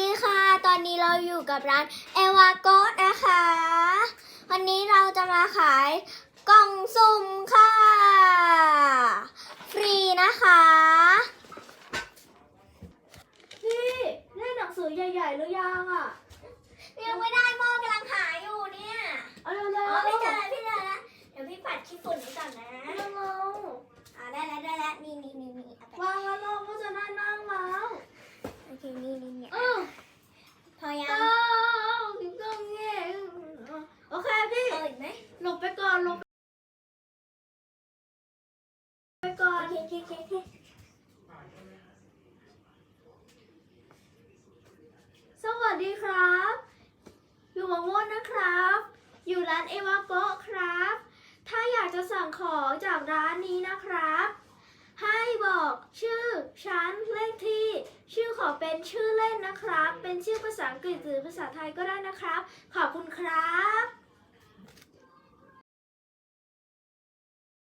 ดีค่ะ ตอนนี้เราอยู่กับร้านเอวาโกะนะคะ วันนี้เราจะมาขายกล่องสุ่มค่ะ ฟรีนะคะ พี่ได้หนังสือใหญ่ๆหรือยังอะยังไม่ได้โมกำลังหาอยู่เนี่ยเอาเร็วอ๋อๆพี่เจอแล้วพี่เจอแล้วเดี๋ยวพี่ปัดขี้ฝุ่นนี้ก่อนนะ เร็ว อ่าได้แล้วได้แล้วนี่นี่นี่นี่เอาไป ๆวางแล้วเราก็จะได้นั่งแล้ว โอเคนี่นี่นี่ เออ พอยัง เอ้าถึงก็เงี้ยโอเคพี่ เอาอีกไหม หลบไปก่อนหลบไป ก่อนเคโอเคโอเคโอเคสวัสดีครับ อยู่มาม่วนนะครับ อยู่ร้านเอวาโกะครับ ถ้าอยากจะสั่งของจากร้านนี้นะครับ ให้บอกชื่อชั้นเลขที่ ชื่อขอเป็นชื่อเล่นนะครับ เป็นชื่อภาษาอังกฤษหรือภาษาไทยก็ได้นะครับ ขอบคุณครับ